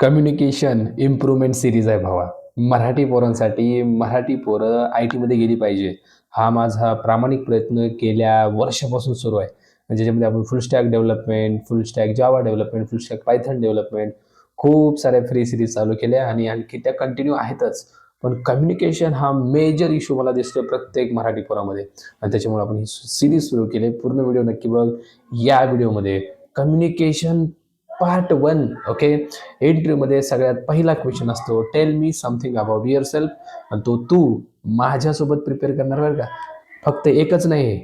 Communication improvement series आहे भावा. मराठी पोरांसाठी मराठी पोरं आय टीमध्ये गेली पाहिजे. हा माझा प्रामाणिक प्रयत्न गेल्या वर्षापासून सुरू आहे. ज्याच्यामध्ये आपण full stack development full stack Java development full stack Python development खूप साऱ्या फ्री सिरीज चालू केल्या आणि आणखी त्या कंटिन्यू आहेतच. पण कम्युनिकेशन हा मेजर इश्यू मला दिसतो प्रत्येक मराठी पोरामध्ये. आणि त्याच्यामुळे आपण ही सिरीज सुरू केली. पूर्ण व्हिडिओ नक्की बघ. या व्हिडिओमध्ये कम्युनिकेशन पार्ट वन ओके? इंटरव्ह्यूमध्ये सगळ्यात पहिला क्वेश्चन असतो tell me something about yourself आणि तो तू माझ्यासोबत प्रिपेअर करणार बरं का? फक्त एकच नाही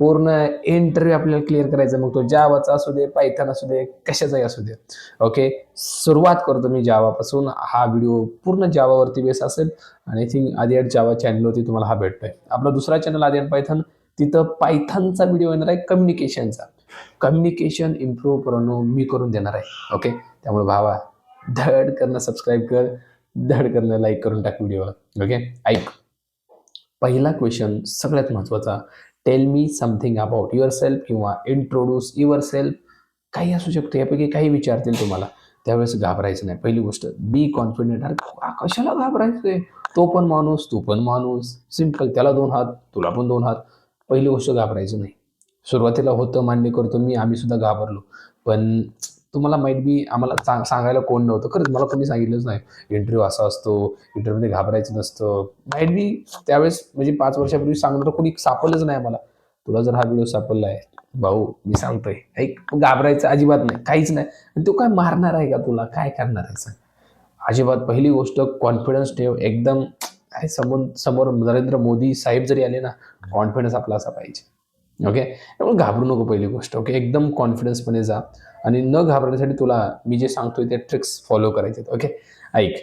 पूर्ण इंटरव्ह्यू आपल्याला क्लिअर करायचा मग तो जावाचा असू दे पायथन असू दे कशाचाही असू दे. ओके? सुरुवात करतो मी जावापासून हा व्हिडिओ पूर्ण जावावरती बेस असेल. आणि I think Aadhi at Java चॅनलवरती तुम्हाला हा भेटतोय. आपला दुसरा चॅनल आधी ॲट पायथन तिथं पायथनचा व्हिडिओ येणार आहे कम्युनिकेशनचा कम्युनिकेशन इम्प्रूव्ह करणं मी करून देणार आहे. ओके त्यामुळे भावा धड करणं सबस्क्राईब कर धड करणं लाईक करून टाक व्हिडिओला ओके ऐक. पहिला क्वेश्चन सगळ्यात महत्त्वाचा tell me something about yourself किंवा इंट्रोड्यूस युअर सेल्फ काही असू शकतो यापैकी काही विचारतील तुम्हाला. त्यावेळेस घाबरायचं नाही. पहिली गोष्ट बी कॉन्फिडेंट अरे कशाला घाबरायचंय? तो पण माणूस तू पण माणूस. सिंपल त्याला दोन हात तुला पण दोन हात. पहिली गोष्ट घाबरायचं नाही. सुरुवातीला होतं मान्य करतो मी आम्ही सुद्धा घाबरलो. पण तुम्हाला माहीत बी आम्हाला सांगायला कोण नव्हतं. खरंच मला कोणी सांगितलंच नाही. इंटरव्ह्यू असा असतो इंटरव्ह्यूमध्ये घाबरायचं नसतं. माहीत बी त्यावेळेस म्हणजे पाच वर्षापूर्वी सांगणार कोणी सापडलंच नाही मला तुला जर हा व्हिडिओ सापडला आहे भाऊ मी सांगतोय. ऐक घाबरायचं अजिबात नाही. काहीच नाही. आणि तो काय मारणार आहे का तुला? काय करणार आहे सांग. अजिबात. पहिली गोष्ट कॉन्फिडन्स ठेव. एकदम समोर समोर नरेंद्र मोदी साहेब जरी आले ना कॉन्फिडन्स आपला असा पाहिजे. ओके त्यामुळे घाबरू नको पहिली गोष्ट ओके एकदम कॉन्फिडन्सपणे जा. आणि न घाबरण्यासाठी तुला मी जे सांगतोय ते ट्रिक्स फॉलो करायचे ओके ऐक.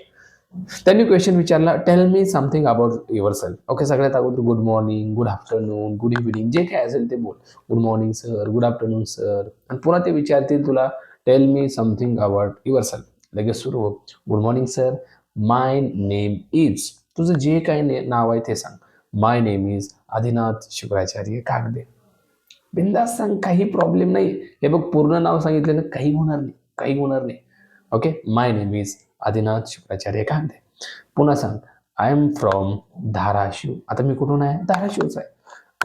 त्यांनी क्वेश्चन विचारला tell me something about yourself okay सगळ्यात अगोदर good morning good afternoon good evening जे काय असेल ते बोल. Good morning sir good afternoon sir आणि पुन्हा ते विचारतील तुला tell me something about yourself लगेच सुरू हो good morning sir my name is तुझं जे काही ने नाव आहे ते सांग. My name is Adinath Shukracharya Kagade. बिंदास सांग काही प्रॉब्लेम नाही. हे बघ पूर्ण नाव सांगितलं काही होणार नाही काही होणार नाही. Okay my name is Adinath Shukracharya Kande. पुन्हा सांग आय एम फ्रॉम धाराशिव. आता मी कुठून आहे? धाराशिवच आहे.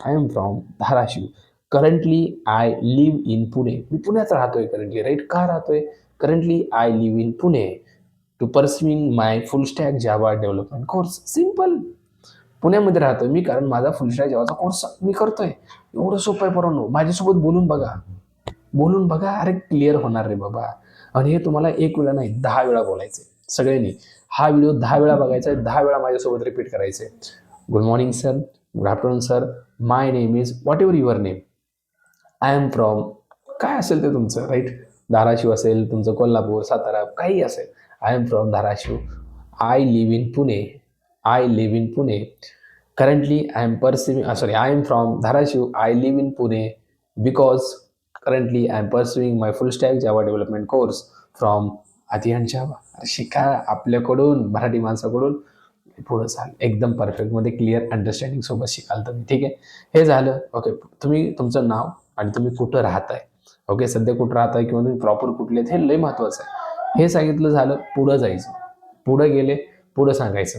I am from Dharashiv. Currently I live in Pune मी पुण्यात राहतोय करंटली राईट का राहतोय? Currently I live in Pune to pursuing my full stack Java development course simple पुण्यामध्ये राहतो मी कारण माझा फुल जेवाचा कोर्स मी करतोय. एवढं सोपं आहे परवानो माझ्यासोबत बोलून बघा. बोलून बघा अरे क्लिअर होणार रे बाबा. आणि हे तुम्हाला एक वेळा नाही दहा वेळा बोलायचे सगळ्यांनी. हा व्हिडिओ दहा वेळा बघायचा आहे दहा वेळा माझ्यासोबत रिपीट करायचे good morning sir good afternoon sir my name is whatever your name I am from काय असेल ते तुमचं राईट धाराशिव असेल तुमचं कोल्हापूर सातारा काही असेल. I am from Dharashiv. I live in Pune I live in Pune currently I am pursuing sorry I am from Dharashiv I live in Pune because currently I am pursuing my full stack Java development course from Aadiyan Java शिका आपल्याकडून मराठी माणसाकडून पुढं चाल एकदम परफेक्टमध्ये clear understanding सोबत शिकाल तुम्ही. ठीक आहे? हे झालं. ओके तुम्ही तुमचं नाव आणि तुम्ही कुठं राहताय? ओके सध्या कुठं राहताय किंवा तुम्ही प्रॉपर कुठले आहेत हे लय महत्त्वाचं आहे. हे सांगितलं झालं पुढं जायचं. पुढं गेले पुढं सांगायचं.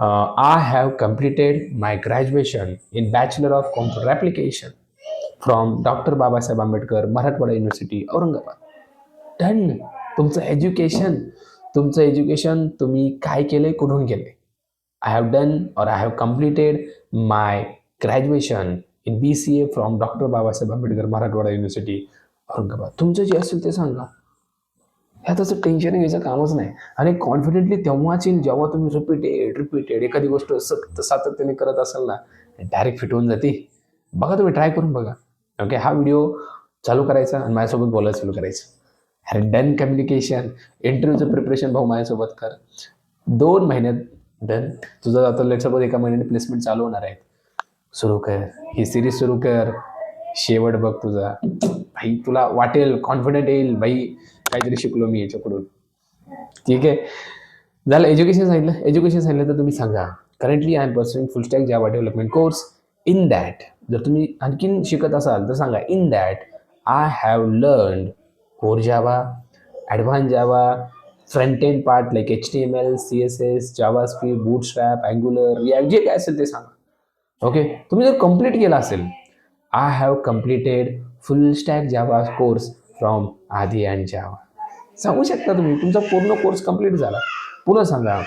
I have completed my graduation in bachelor of computer application from doctor Babasaheb Ambedkar Marathwada University, Aurangabad done तुमचं एज्युकेशन तुमचं एज्युकेशन तुम्ही काय केले कुठून केले I have done or I have completed my graduation in B C A from doctor Babasaheb Ambedkar Marathwada university Aurangabad तुमचं जे असेल ते सांगा. ह्या तसं टेन्शन घ्यायचं कामच नाही. आणि कॉन्फिडेंटली तेव्हाच येईल जेव्हा तुम्ही रिपीटेड रिपीटेड एखादी गोष्ट सत सातत्याने करत असाल ना डायरेक्ट फिट होऊन जाते. बघा तुम्ही ट्राय करून बघा. ओके हा व्हिडिओ चालू करायचा आणि माझ्यासोबत बोलायला चालू करायचं. अरे डन कम्युनिकेशन इंटरव्ह्यूचं प्रिपरेशन भाऊ माझ्यासोबत कर. दोन महिन्यात डन तुझं आता लेटसोबत एका महिन्याने प्लेसमेंट चालू होणार आहेत. सुरू कर. ही सिरीज सुरू कर. शेवट बघ तुझा. भाई तुला वाटेल कॉन्फिडंट येईल. भाई काहीतरी शिकलो मी याच्याकडून. ठीक आहे? झालं एज्युकेशन सांगितलं? एज्युकेशन सांगितलं तर तुम्ही सांगा. Currently I am pursuing full stack Java development course in that जर तुम्ही आणखीन शिकत असाल तर सांगा in that I have learn core Java advance Java front end part like H T M L C S S जावा स्पी बूट strap Angular React जे काय असेल ते सांगा. ओके तुम्ही जर कंप्लीट केला असेल I have completed full stack Java course from Aadhi and Java सांगू शकता तुम्ही तुमचा पूर्ण कोर्स कंप्लीट झाला पुन्हा सांगा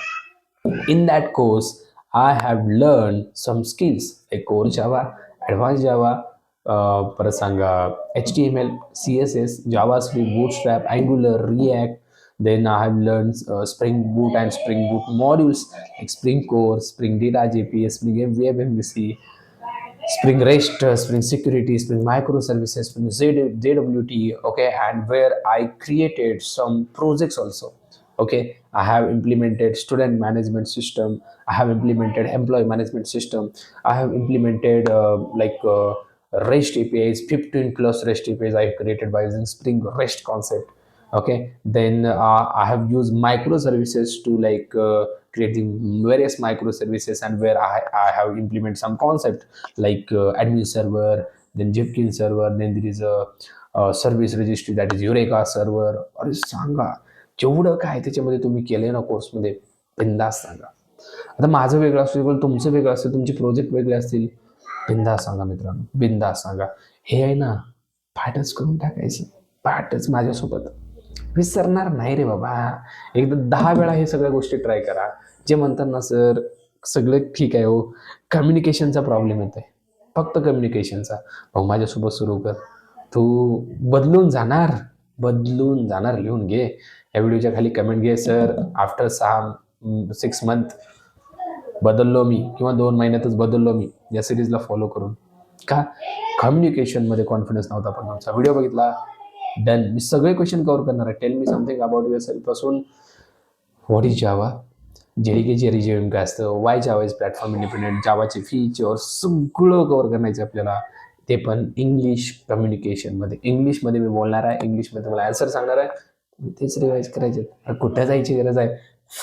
in that course I have learn some skills a core Java advance Java परत सांगा H D M L C S S JavaScript bootstrap Angular React then I have learned uh, Spring Spring and Spring Boot modules like Spring Core, M Data F M B C spring rest uh, spring security spring microservices spring zwt okay and where i created some projects also okay. I have implemented student management system i have implemented employee management system i have implemented uh, like uh, rest apis 15 plus rest apis i created by using spring rest concept okay. Then uh, i have used microservices to like uh, creating various microservices and where i, I have implemented some concept like uh, admin server then jenkins server then there is a, a service registry that is eureka server अरे सांगा जेवढं काय त्याच्यामध्ये तुम्ही केलंय ना कोर्समध्ये बिंदास सांगा आता माझं वेगळं असेल तुमचं वेगळं असेल तुमचे प्रोजेक्ट वेगळे असतील बिंदास सांगा मित्रांनो बिंदास सांगा हे आहे ना पाठच करून टाकायचं पाठच माझ्यासोबत विसरणार नाही रे बाबा. एकदा दहा वेळा हे सगळ्या गोष्टी ट्राय करा. जे म्हणतात ना सर सगळं ठीक आहे हो. कम्युनिकेशनचा प्रॉब्लेम येतोय. फक्त कम्युनिकेशनचा भाऊ माझ्यासोबत सुरू कर. तू बदलून जाणार. बदलून जाणार. लिहून घे. या व्हिडिओच्या खाली कमेंट घे सर आफ्टर सहा सिक्स मंथ बदललो मी किंवा दोन महिन्यातच बदललो मी. या सिरीजला फॉलो करून. का? कम्युनिकेशनमध्ये कॉन्फिडन्स नव्हता पण आमचा. व्हिडिओ बघितला? डन. मी सगळे क्वेश्चन कव्हर करणार आहे. Tell me something about your सेल्फपासून what is Java JDK JRE JVM काय असतं? Why Java is platform independent जावाचे feature सगळं कव्हर करायचं आपल्याला. ते पण इंग्लिश कम्युनिकेशनमध्ये इंग्लिशमध्ये मी बोलणार आहे. इंग्लिशमध्ये तुम्हाला आन्सर सांगणार आहे. तेच रिवाईज करायचे कुठे जायची गरज आहे?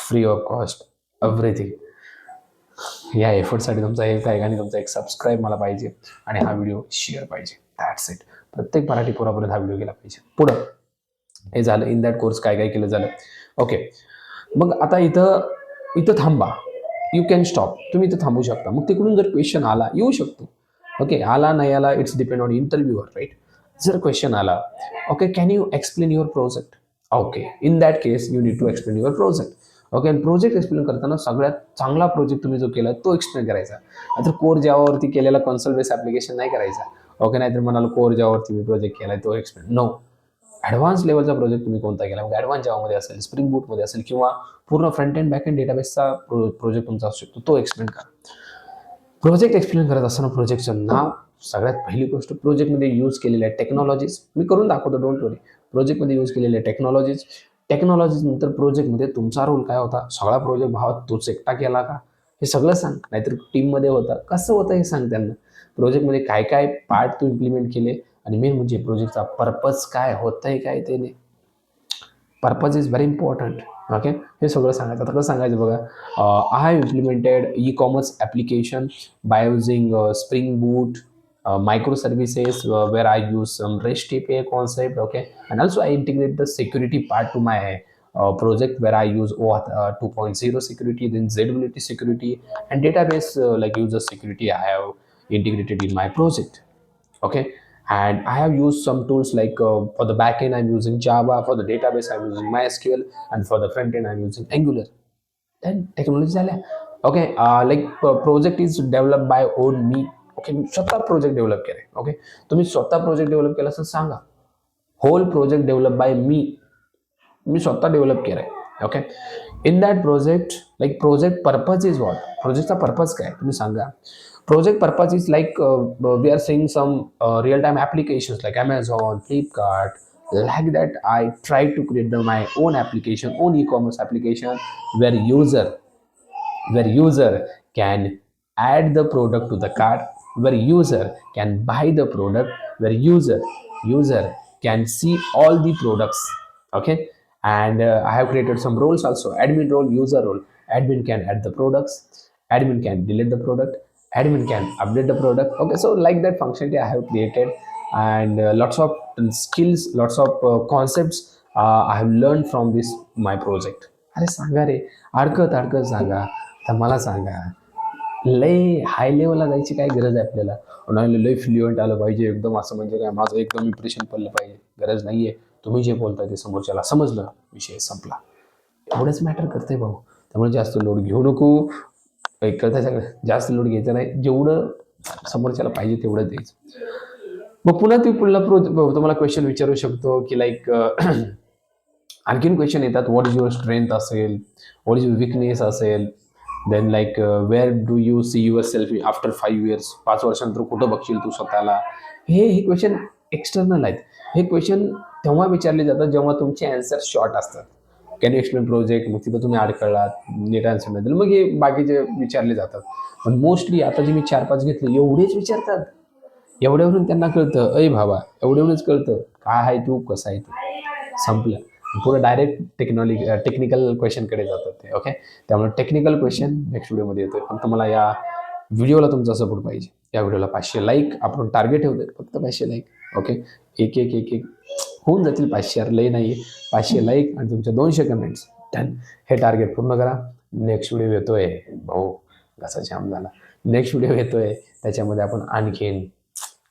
फ्री ऑफ कॉस्ट एव्हरीथिंग या एफर्टसाठी तुमचा एक आहे आणि तुमचा एक सबस्क्राईब मला पाहिजे. आणि हा व्हिडिओ शेअर पाहिजे. दॅट्स इट प्रत्येक मराठी पोरापर्यंत हा व्हिडिओ गेला पाहिजे. पुढं. हे झालं. इन दॅट कोर्स काय काय केलं झालं. ओके मग आता इथं इथं थांबा. यू कॅन स्टॉप तुम्ही इथं थांबू शकता. मग तिकडून जर क्वेश्चन आला येऊ शकतो. ओके आला नाही आला it's depend on interviewer right जर क्वेश्चन आला okay can you explain your project okay in that case you need to explain your project okay आणि प्रोजेक्ट एक्सप्लेन करताना सगळ्यात चांगला प्रोजेक्ट तुम्ही जो केला तो एक्सप्लेन करायचा. आता कोर ज्यावरती केलेला कन्सल्ट बेस ॲप्लिकेशन नाही करायचा. ओके नाहीतर म्हणाल कोर ज्यावरती मी प्रोजेक्ट केला आहे तो एक्सपेंड नो ॲडव्हान्स लेवलचा प्रोजेक्ट तुम्ही कोणता केला? म्हणजे मग ॲडव्हान्स जावामध्ये असेल स्प्रिंग बूटमध्ये असेल किंवा पूर्ण फ्रंट अँड बॅक अँड डेटाबेसचा प्रो प्रोजेक्ट तुमचा असू शकतो तो एक्सप्लेन करा. प्रोजेक्ट एक्सप्लेन करत असताना प्रोजेक्टचं नाव सगळ्यात पहिली गोष्ट प्रोजेक्टमध्ये यूज केलेल्या टेक्नॉलॉजीज मी करून दाखवतो डोंट वरी प्रोजेक्टमध्ये यूज केलेल्या टेक्नॉलॉजीज टेक्नॉलॉजीज नंतर प्रोजेक्टमध्ये तुमचा रोल काय होता? सगळा प्रोजेक्ट भावात तोच एकटा केला का? हे सगळं सांग. नाहीतर टीममध्ये होता. कसं होतं हे सांग त्यांना. प्रोजेक्टमध्ये काय काय पार्ट तू इम्प्लिमेंट केले आणि मेन म्हणजे प्रोजेक्टचा पर्पज काय होत आहे काय ते purpose is very important okay हे सगळं सांगायचं आता कसं सांगायचं बघा? I have implemented e commerce application by using Spring Boot micro services where I use some rest pay concept okay and also I integrate the security part to my project where I use O two point zero security then झेड्युलिटी security and database like use a security I have integrated in my project, okay. And I have used some tools like uh, for the backend I'm using Java, for the database I'm using MySQL, and for the front end I'm using Angular. Then technology झाल्या okay like project is develop by own me okay मी स्वतः project develop केले okay तुम्ही स्वतः project develop केला असं सांगा whole project develop by me मी स्वतः develop केलं आहे okay in that project like project purpose is what प्रोजेक्टचा पर्पज काय तुम्ही सांगा project purpose is like we are saying some real time applications like Amazon Flipkart like that i try to create the, my own application own e-commerce application where user where user can add the product to the cart where user can buy the product where user user can see all the products okay and uh, i have created some roles also admin role user role admin can add the products Admin can delete the product admin can update the product. Okay so like that functionality i have created and uh, lots of skills lots of uh, concepts I have learn from this my project अरे सांगा रे अडकत अडकत सांगा तर मला सांगा. लय हाय लेवलला जायची काय गरज आहे आपल्याला? उन्हाला लय फ्लुएंट आलं पाहिजे एकदम असं म्हणजे काय माझं एकदम इम्प्रेशन पडलं पाहिजे. गरज नाही आहे तुम्ही जे बोलता ते समोरच्याला समजलं विषय संपला. एवढंच मॅटर करते भाऊ. त्यामुळे जास्त लोड घेऊ नको. एक सांग. जास्त लोड घ्यायचं नाही. जेवढं समोरच्याला पाहिजे तेवढं द्यायचं. मग पुन्हा ते पुढला प्रो तुम्हाला क्वेश्चन विचारू शकतो की लाईक आणखीन क्वेश्चन येतात. व्हॉट इज युअर स्ट्रेंथ असेल? व्हॉट इज युअर विकनेस असेल? Then like where do you see yourself after five years पाच वर्षानंतर कुठं बघशील तू स्वतःला? हे हे क्वेश्चन एक्सटर्नल आहेत. हे क्वेश्चन तेव्हा विचारले जातात जेव्हा तुमचे अँसर शॉर्ट असतात. कॅन यू एक्सप्लेन प्रोजेक्ट मग तिथं तुम्ही अडकळलात नेट आन्सर नाही मग हे बाकीचे विचारले जातात. पण मोस्टली आता जे मी चार पाच घेतले एवढेच विचारतात. एवढ्यावरून त्यांना कळतं अय भावा एवढ्यावरूनच कळतं. काय आहे तू? कसा आहे तू? संपलं. पुढं डायरेक्ट टेक्नॉलॉजी टेक्निकल क्वेश्चनकडे जातात ते ओके त्यामुळे टेक्निकल क्वेश्चन नेक्स्ट व्हिडिओमध्ये येतोय. फक्त मला या व्हिडिओला तुमचा सपोर्ट पाहिजे. या व्हिडिओला पाचशे लाईक आपण टार्गेट ठेवतोय. फक्त पाचशे लाईक ओके एक एक एक एक. होऊन जातील. पाचशे यार लई नाही पाचशे लाईक आणि तुमच्या दोनशे कमेंट्स डन हे टार्गेट पूर्ण करा. नेक्स्ट व्हिडिओ येतोय. भाऊ कसा जाम झाला. नेक्स्ट व्हिडिओ येतोय. त्याच्यामध्ये आपण आणखीन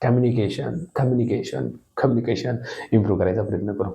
कम्युनिकेशन कम्युनिकेशन कम्युनिकेशन इम्प्रूव्ह करायचा प्रयत्न करू.